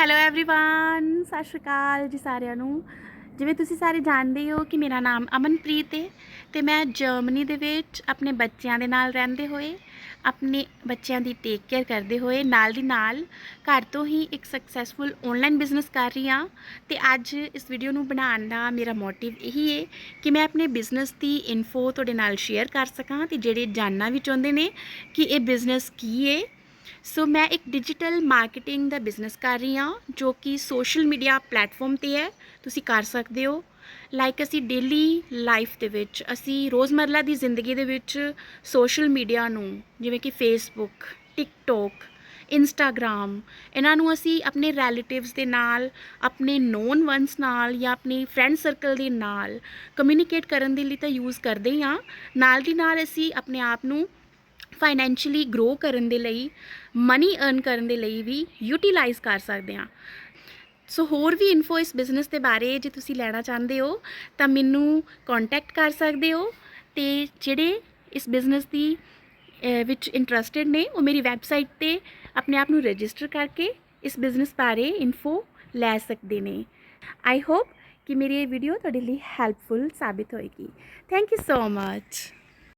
Hello everyone ਸਤਿ ਸ਼੍ਰੀ ਅਕਾਲ ਜੀ ਸਾਰਿਆਂ ਨੂੰ ਜਿਵੇਂ ਤੁਸੀਂ ਸਾਰੇ ਜਾਣਦੇ ਹੋ ਕਿ ਮੇਰਾ ਨਾਮ ਅਮਨਪ੍ਰੀਤ ਹੈ ਤੇ ਮੈਂ ਜਰਮਨੀ ਦੇ ਵਿੱਚ ਆਪਣੇ ਬੱਚਿਆਂ ਦੇ ਨਾਲ ਰਹਿੰਦੇ ਹੋਏ ਆਪਣੇ ਬੱਚਿਆਂ ਦੀ ਟੇਕ ਕੇਅਰ ਕਰਦੇ ਹੋਏ ਨਾਲ ਦੀ ਨਾਲ ਘਰ ਤੋਂ ਹੀ ਇੱਕ ਸਕਸੈਸਫੁਲ ਆਨਲਾਈਨ ਬਿਜ਼ਨਸ ਕਰ ਰਹੀ ਹਾਂ ਤੇ ਅੱਜ ਇਸ ਵੀਡੀਓ ਨੂੰ ਬਣਾਉਣ ਦਾ ਮੇਰਾ ਮੋਟਿਵ ਇਹੀ ਹੈ ਕਿ ਮੈਂ ਆਪਣੇ ਬਿਜ਼ਨਸ ਦੀ ਇਨਫੋ ਤੁਹਾਡੇ ਨਾਲ ਸ਼ੇਅਰ ਕਰ ਸਕਾਂ ਤੇ ਜਿਹੜੇ ਜਾਣਨਾ ਵੀ ਚਾਹੁੰਦੇ ਨੇ ਕਿ ਇਹ ਬਿਜ਼ਨਸ ਕੀ ਹੈ ਸੋ ਮੈਂ ਇੱਕ ਡਿਜੀਟਲ ਮਾਰਕੀਟਿੰਗ ਦਾ ਬਿਜ਼ਨਸ ਕਰ ਰਹੀ ਹਾਂ ਜੋ ਕਿ ਸੋਸ਼ਲ ਮੀਡੀਆ ਪਲੇਟਫਾਰਮ ਤੇ ਹੈ ਤੁਸੀਂ ਕਰ ਸਕਦੇ ਹੋ ਲਾਈਕ ਅਸੀਂ ਡੇਲੀ ਲਾਈਫ ਦੇ ਵਿੱਚ ਅਸੀਂ ਰੋਜ਼ਮਰਲਾ ਦੀ ਜ਼ਿੰਦਗੀ ਦੇ ਵਿੱਚ ਸੋਸ਼ਲ ਮੀਡੀਆ ਨੂੰ ਜਿਵੇਂ ਕਿ ਫੇਸਬੁੱਕ ਟਿਕਟੋਕ ਇੰਸਟਾਗ੍ਰਾਮ ਇਹਨਾਂ ਨੂੰ ਅਸੀਂ ਆਪਣੇ ਰਿਲੇਟਿਵਸ ਦੇ ਨਾਲ ਆਪਣੇ ਨੋਨ ਵਨਸ ਨਾਲ ਜਾਂ ਆਪਣੀ ਫਰੈਂਡ ਸਰਕਲ ਦੇ ਨਾਲ ਕਮਿਊਨੀਕੇਟ ਕਰਨ ਦੇ ਲਈ ਤਾਂ ਯੂਜ਼ ਕਰਦੇ ਹੀ ਹਾਂ ਨਾਲ ਦੀ ਨਾਲ ਅਸੀਂ ਆਪਣੇ ਆਪ ਨੂੰ ਫਾਈਨੈਂਸ਼ੀਅਲੀ ਗਰੋ ਕਰਨ ਦੇ ਲਈ ਮਨੀ ਅਰਨ ਕਰਨ ਦੇ ਲਈ ਵੀ ਯੂਟਿਲਾਈਜ਼ ਕਰ ਸਕਦੇ ਹਾਂ। ਸੋ ਹੋਰ ਵੀ ਇਨਫੋ ਇਸ ਬਿਜ਼ਨਸ ਦੇ ਬਾਰੇ ਜੇ ਤੁਸੀਂ ਲੈਣਾ ਚਾਹੁੰਦੇ ਹੋ, ਤਾਂ ਮੈਨੂੰ ਕੰਟੈਕਟ ਕਰ ਸਕਦੇ ਹੋ ਤੇ ਜਿਹੜੇ ਇਸ ਬਿਜ਼ਨਸ ਦੀ ਵਿੱਚ ਇੰਟਰਸਟਿਡ ਨੇ, ਉਹ ਮੇਰੀ ਵੈਬਸਾਈਟ ਤੇ ਆਪਣੇ ਆਪ ਨੂੰ ਰਜਿਸਟਰ ਕਰਕੇ ਇਸ ਬਿਜ਼ਨਸ ਬਾਰੇ ਇਨਫੋ ਲੈ ਸਕਦੇ ਨੇ। ਆਈ ਹੋਪ ਕਿ ਮੇਰੀ ਇਹ ਵੀਡੀਓ ਤੁਹਾਡੇ ਲਈ ਹੈਲਪਫੁਲ ਸਾਬਿਤ ਹੋਏਗੀ। Thank you so much